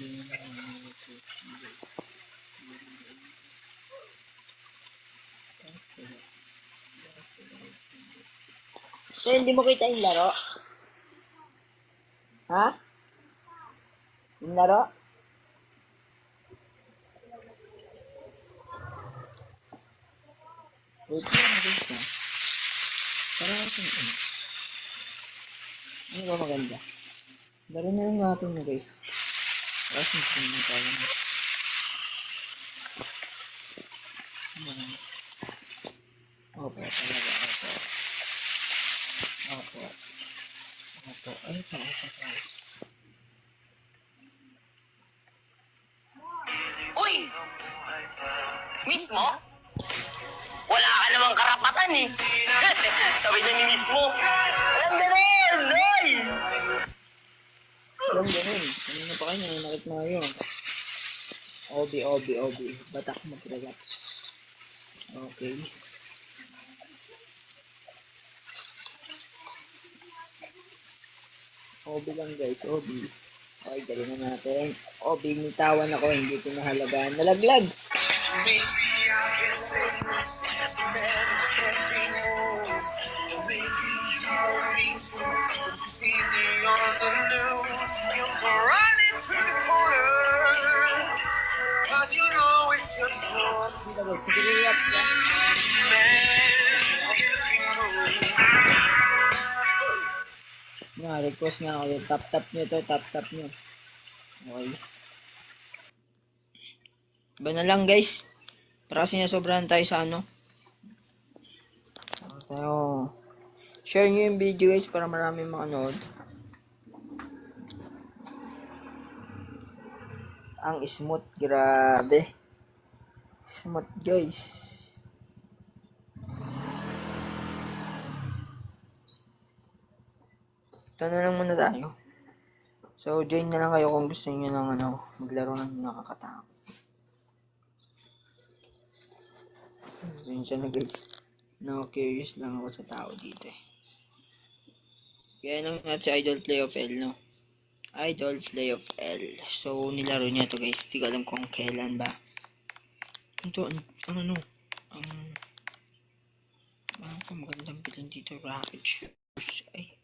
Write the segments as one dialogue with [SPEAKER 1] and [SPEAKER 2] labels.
[SPEAKER 1] So, hindi mo kita yung laro? Ha? Yung laro? Wait lang, wait lang. Para natin ano. Ano ba maganda? Laro na lang natin na guys. Tapos hindi na tayo. Opo, talaga, opo. Opo. Opo. Ay, ito, ito, ito.
[SPEAKER 2] Uy! Mismo? Wala ka namang karapatan eh. Sabi na ni mismo. Alam ganun! Noy!
[SPEAKER 1] Alam nakit na kayo. Obi, obi, obi. Batak mo talaga. Okay. Obi lang guys, obi. Okay, galingan natin. Obi, nitawan ako, hindi ko nahalagaan. Nalaglag! Dito guys, sige relax lang. Nga, request nga ako. yung Tap tap nyo to, tap tap nyo. Okay. Iba na lang guys. Para kasi nasobrahan tayo sa ano. Tayo. Share nyo yung video guys para marami makanood. Ang smooth, grabe. Smooth guys. Ito na lang muna tayo. So, join na lang kayo kung gusto niyo ng ano, maglaro ng nakakatakot. Yun siya na guys. No, curious lang ako sa tao dito eh. Kaya nang at si Idol Play of L, no? Idol Play of L. So, nilaro niya to guys. Hindi ko alam kung kailan ba. Ito, ang, ang ano, ang, ang magandang bilhin dito, rocket shoes. Ay,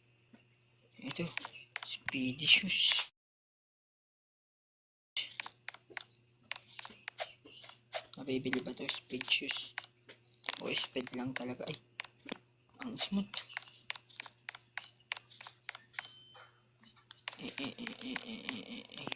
[SPEAKER 1] ito, speedy shoes. Nabibili ba to speed shoes? O speed lang talaga. Ay, ang smooth. Eh, eh, eh, eh, eh, eh, eh.